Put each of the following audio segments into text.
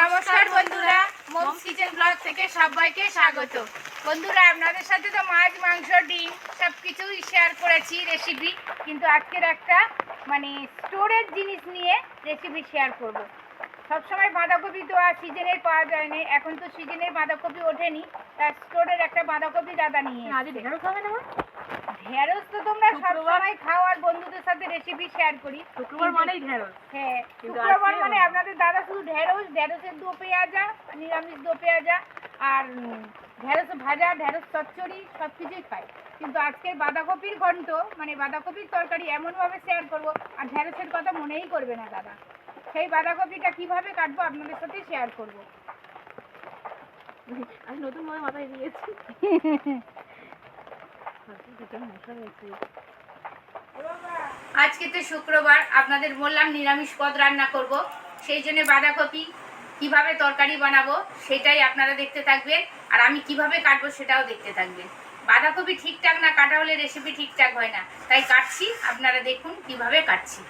নমস্কার বন্ধুরা moms kitchen blog থেকে সবাইকে স্বাগত। বন্ধুরা আপনাদের সাথে তো মাছ মাংস ডিম সব কিছুই শেয়ার করেছি রেসিপি কিন্তু আজকের একটা মানে স্টোরের জিনিস নিয়ে রেসিপি শেয়ার করব। সবসময় বাঁধাকপি তো আর সিজনের পাওয়া যায় না এখন তো সিজনের বাঁধাকপি ওঠেনি তার স্টোরের একটা বাঁধাকপি দাদা নিয়ে আজ ঢেঁড়স খাবে না? ঢেঁড়স তো তোমরা সবসময় খাও আর বন্ধুদের সাথে রেসিপি শেয়ার করি। শুক্রবার মানেই ঢেঁড়স। হ্যাঁ শুক্রবার মানে আপনাদের দাদা শুধু ঢেঁড়স ঢেঁড়সের দো পেঁয়াজা নিরামিষ দো পেঁয়াজা আর ঢেঁড়স ভাজা ঢেঁড়স চচ্চড়ি সব কিছুই খায় কিন্তু আজকের বাঁধাকপির ঘন্ট মানে বাঁধাকপির তরকারি এমনভাবে শেয়ার করব আর ঢেঁড়সের কথা মনেই করবে না দাদা। সেই বাঁধাকপিটা কীভাবে কাটবো আপনাদের সাথে শেয়ার করব। আজ নতুন ভাবে মাথায় দিয়েছি। আজকে তো শুক্রবার, আপনাদের বললাম নিরামিষ পদ রান্না করব। সেই জন্য বাঁধাকপি কীভাবে তরকারি বানাবো সেটাই আপনারা দেখতে থাকবেন, আর আমি কীভাবে কাটবো সেটাও দেখতে থাকবেন। বাঁধাকপি ঠিকঠাক না, কাটা হলে রেসিপি ঠিকঠাক হয় না। তাই কাটছি, আপনারা দেখুন কীভাবে কাটছি।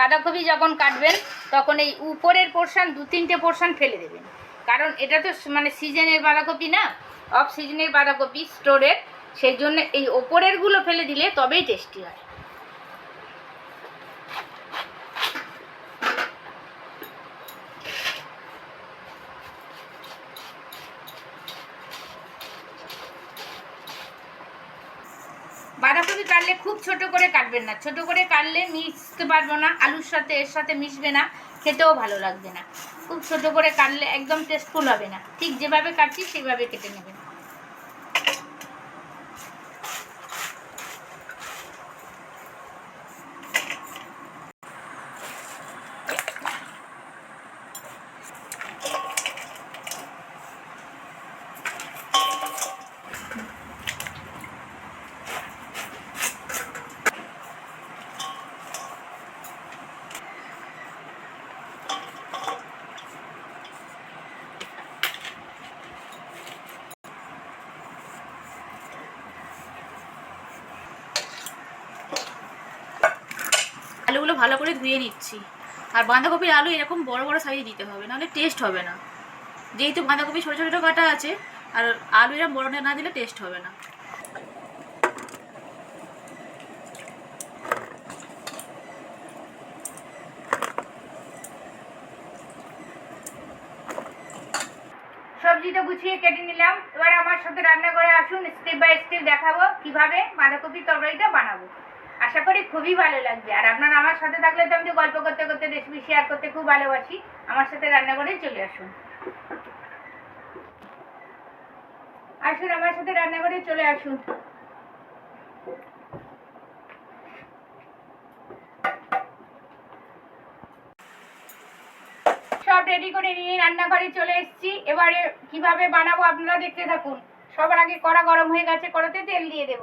বাঁধাকপি যখন কাটবেন, তখন এই উপরের পোর্শান দু তিনটে পোর্শান ফেলে দেবেন। কারণ এটা তো মানে সিজনের বাঁধাকপি না অফ সিজনের বাঁধাকপি স্টোরের সেই জন্য এই ওপরেরগুলো ফেলে দিলে তবেই টেস্টি হয়। কাটলে খুব ছোট করে কাটবেন না। ছোট করে কাটলে মিশতে পারব না, আলুর সাথে এর সাথে মিশবে না, খেতেও ভালো লাগবে না। খুব ছোট করে কাটলে একদম টেস্টফুল হবে না। ঠিক যেভাবে কাটছি সেইভাবে কেটে নেবেন। আলুগুলো ভালো করে ধুয়ে নিচ্ছি। আর বাঁধাকপির আলু এরকম বড় বড় সাইজে দিতে হবে, নাহলে টেস্ট হবে না। যেহেতু বাঁধাকপি ছোটো ছোটো কাটা আছে, আর আলু এরকম বড় না দিলে টেস্ট হবে না। সবজিটা গুছিয়ে কেটে নিলাম। এবার আমার সাথে রান্না করে আসুন। স্টেপ বাই স্টেপ দেখাবো কীভাবে বাঁধাকপির তরকারিটা বানাবো। আশা করি খুবই ভালো লাগবে। আর আপনারা আমার সাথে থাকলে তো আমি গল্প করতে করতে রেসিপি শেয়ার করতে খুব ভালোবাসি। আমার সাথে রান্না করে চলে আসুন। আসুন, আমার সাথে রান্না করে চলে আসুন। সব রেডি করে নিয়ে রান্নাঘরে চলে এসেছি। এবারে কীভাবে বানাবো আপনারা দেখতে থাকুন। সবার আগে কড়া গরম হয়ে গেছে, কড়াতে তেল দিয়ে দেব।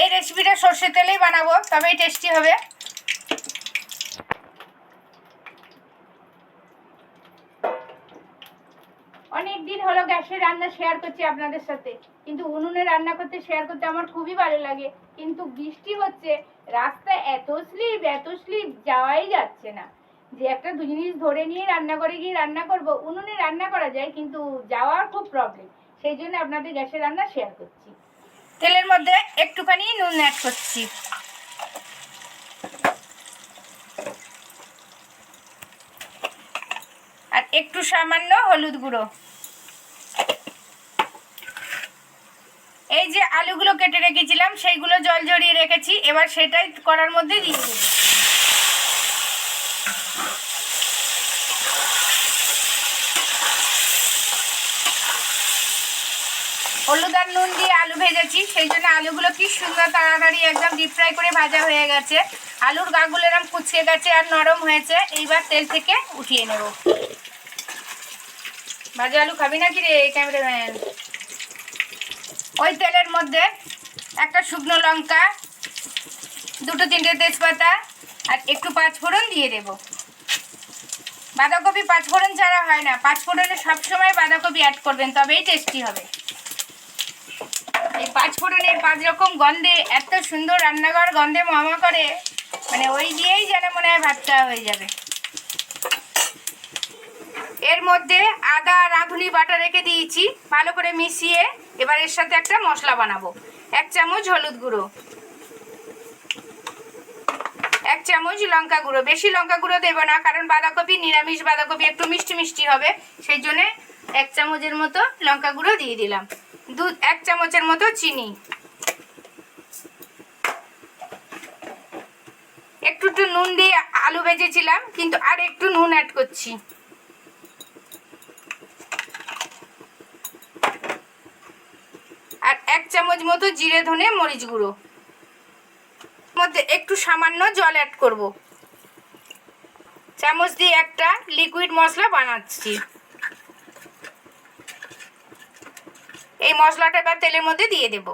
এই রেসিপিটা সর্ষের তেলেই বানাবো, তবেই টেস্টি হবে। অনেক দিন হলো গ্যাসে রান্না শেয়ার করছি আপনাদের সাথে। কিন্তু উনুনে রান্না করতে শেয়ার করতে আমার খুবই ভালো লাগে। কিন্তু বৃষ্টি হচ্ছে, রাস্তা এত স্লিপ এত স্লিপ, যাওয়াই যাচ্ছে না। যে একটা দু জিনিস ধরে নিয়ে রান্না করে গিয়ে রান্না করব, উনুনে রান্না করা যায়, কিন্তু যাওয়ার খুব প্রবলেম সেই জন্য আপনাদের গ্যাসে রান্না শেয়ার করছি। তেলের মধ্যে একটুখানি নুন অ্যাড করছি। আর একটু সামান্য হলুদ গুঁড়ো। এই যে আলুগুলো কেটে রেখেছিলাম, সেইগুলো জল জড়িয়ে রেখেছি, এবার সেটাই করার মধ্যে দিয়ে দেবো। হলুদ আর নুন দিয়ে আলু ভেজেছি, সেই জন্য আলুগুলো কি সুন্দর তাড়াতাড়ি একদম ডিপ ফ্রাই করে ভাজা হয়ে গেছে। আলুর গাগুলো এরকম কুচকে গেছে আর নরম হয়েছে, এইবার তেল থেকে উঠিয়ে নেব। ভাজা আলু খাবি না কি রে ক্যামেরাম্যান ওই তেলের মধ্যে একটা শুকনো লঙ্কা, দুটো তিনটে তেজপাতা আর একটু পাঁচফোড়ন দিয়ে দেব। বাঁধাকপি পাঁচফোড়ন ছাড়া হয় না, পাঁচফোড়নে সবসময় বাঁধাকপি অ্যাড করবেন, তবেই টেস্টি হবে। এই পাঁচ ফোড়নের পাঁচ রকম গন্ধে, এত সুন্দর রান্নাঘর গন্ধে মামা করে। মানে ওই দিয়েই যেন মনে হয় ভাতটা হয়ে যাবে। এর মধ্যে আদা, রাঁধুনি, বাটা রেখে দিয়েছি, ভালো করে মিশিয়ে এবার এর সাথে একটা মশলা বানাবো। এক চামচ হলুদ গুঁড়ো। এক চামচ লঙ্কা গুঁড়ো। বেশি লঙ্কা গুঁড়ো দেবো না, কারণ বাঁধাকপি, নিরামিষ বাঁধাকপি একটু মিষ্টি মিষ্টি হবে। সেই জন্যে এক চামচের মতো লঙ্কা গুঁড়ো দিয়ে দিলাম। দু এক চামচের মতো চিনি। একটু একটু নুন দিয়ে আলু ভেজেছিলাম, কিন্তু আর একটু নুন অ্যাড করছি। আর এক চামচ মতো জিরে, ধনে, মরিচ গুঁড়ো। মধ্যে একটু সামান্য জল অ্যাড করব। চামচ দিয়ে একটা লিকুইড মশলা বানাচ্ছি। এই মশলাটা এবার তেলের মধ্যে দিয়ে দেব।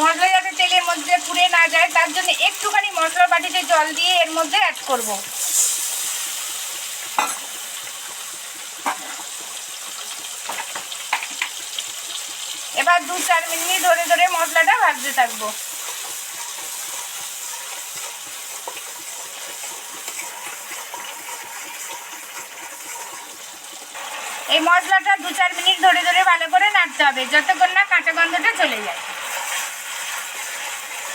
মশলা যাতে তেলের মধ্যে পুড়ে না যায়, তার জন্য একটুখানি মশলার বাটিতে জল দিয়ে এর মধ্যে অ্যাড করব। এবার দু চার মিনিট ধরে ধরে মশলাটা ভাজতে থাকব। এই মশলাটা দু চার মিনিট ধরে ধরে ভালো করে নাড়তে হবে। যতক্ষণ না কাঁচা গন্ধটা চলে যায়।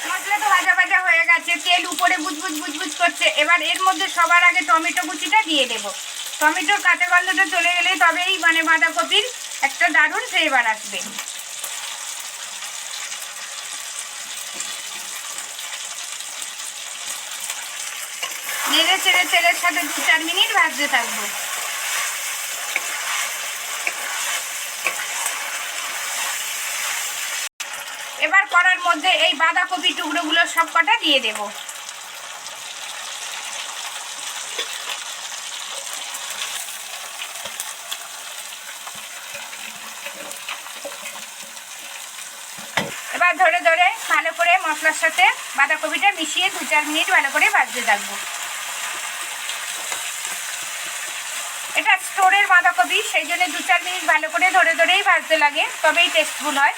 মশলা তো ভাজা ভাজা হয়ে গেছে, তেল উপরে বুজবুজ বুজবুজ করছে। এবার এর মধ্যে সবার আগে টমেটো কুচিটা দিয়ে দেবো। টমেটোর কাঁচা গন্ধটা চলে গেলে তবেই মানে বাঁধাকপির একটা দারুণ ফ্লেভার আসবে। নেড়ে চেড়ে তেলের সাথে দু চার মিনিট ভাজতে থাকব এবার করার মধ্যে এই বাঁধাকপি টুকরোগুলো সব কটা দিয়ে দেব। এবার ধরে ধরে ভালো করে মশলার সাথে বাঁধাকপিটা মিশিয়ে দু চার মিনিট ভালো করে ভাজতে থাকব। এটা স্টোরের বাঁধাকপি, সেই জন্য দু চার মিনিট ভালো করে ধরে ধরেই ভাজতে লাগে, তবেই টেস্টফুল হয়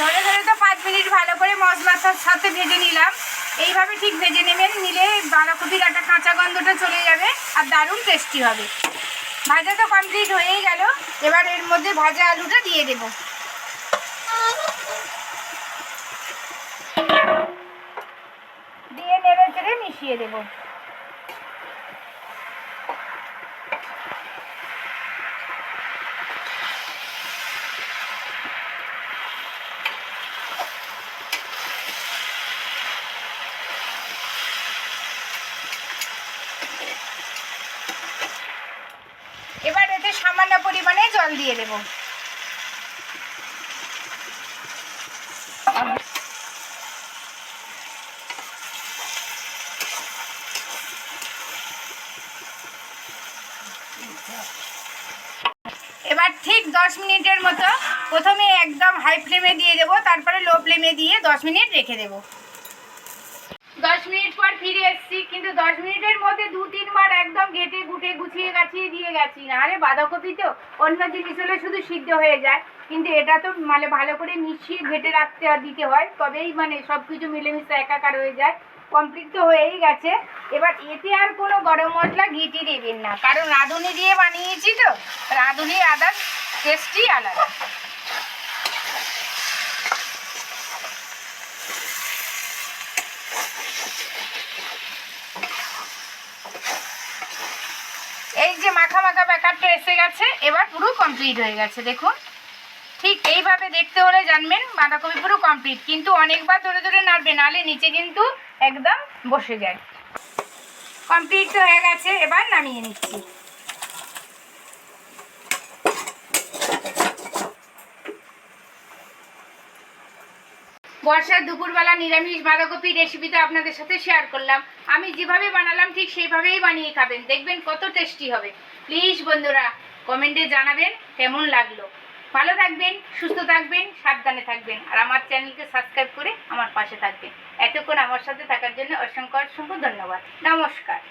ধরে পাঁচ মিনিট ভালো করে মশলাটার সাথে ভেজে নিলাম। এইভাবে ঠিক ভেজে নেবেন, নিলে বাঁধাকপির একটা কাঁচা গন্ধটা চলে যাবে আর দারুণ টেস্টি হবে। ভাজা তো কমপ্লিট হয়েই গেল, এবার এর মধ্যে ভাজা আলুটা দিয়ে দেব। দিয়ে নেড়ে চেড়ে মিশিয়ে দেবো এবার এতে সামান্য পরিমাণে জল দিয়ে দেব। এবার ঠিক দশ মিনিটের মতো প্রথমে একদম হাই ফ্লেমে দিয়ে দেবো, তারপরে লো ফ্লেমে দিয়ে দশ মিনিট রেখে দেবো। মিনিট পর ফিরে এসেছি, কিন্তু দশ মিনিটের মধ্যে দু, তিনবার একদম ঘেটে গুটে গুছিয়ে গাছিয়ে দিয়ে গেছি। না আরে বাঁধাকপি তো অন্য জিনিস হলে শুধু সিদ্ধ হয়ে যায়। কিন্তু এটা তো মানে ভালো করে মিশিয়ে ঘেটে রাখতে দিতে হয়, তবেই মানে সব কিছু মিলেমিশে একাকার হয়ে যায়। কমপ্লিট তো হয়েই গেছে। এবার এতে আর কোনো গরম মশলা ঘিটি দেবেন না। কারণ রাঁধুনি দিয়ে বানিয়েছি তো। রাঁধুনি আদার টেস্টই আলাদা। যে মাখা মাখা ব্যাকারটা এসে গেছে, এবার পুরো কমপ্লিট হয়ে গেছে, দেখুন। ঠিক এইভাবে দেখতে হলে জানবেন, বাঁধাকপি পুরো কমপ্লিট কিন্তু অনেকবার ধরে ধরে নাড়বে নালে নিচে কিন্তু একদম বসে যায়। কমপ্লিট তো হয়ে গেছে, এবার নামিয়ে নিচ্ছি। বর্ষার দুপুরবেলা নিরামিষ বাঁধাকপি তো আপনাদের সাথে শেয়ার করলাম। আমি যেভাবে বানালাম ঠিক সেইভাবেই বানিয়ে খাবেন। দেখবেন কত টেস্টি হবে। প্লিজ বন্ধুরা কমেন্টে জানাবেন কেমন লাগল। ভালো থাকবেন, সুস্থ থাকবেন, সাবধানে থাকবেন। আর আমার চ্যানেলকে সাবস্ক্রাইব করে আমার পাশে থাকবেন। এতক্ষণ আমার সাথে থাকার জন্য অসংখ্য অসংখ্য ধন্যবাদ। নমস্কার।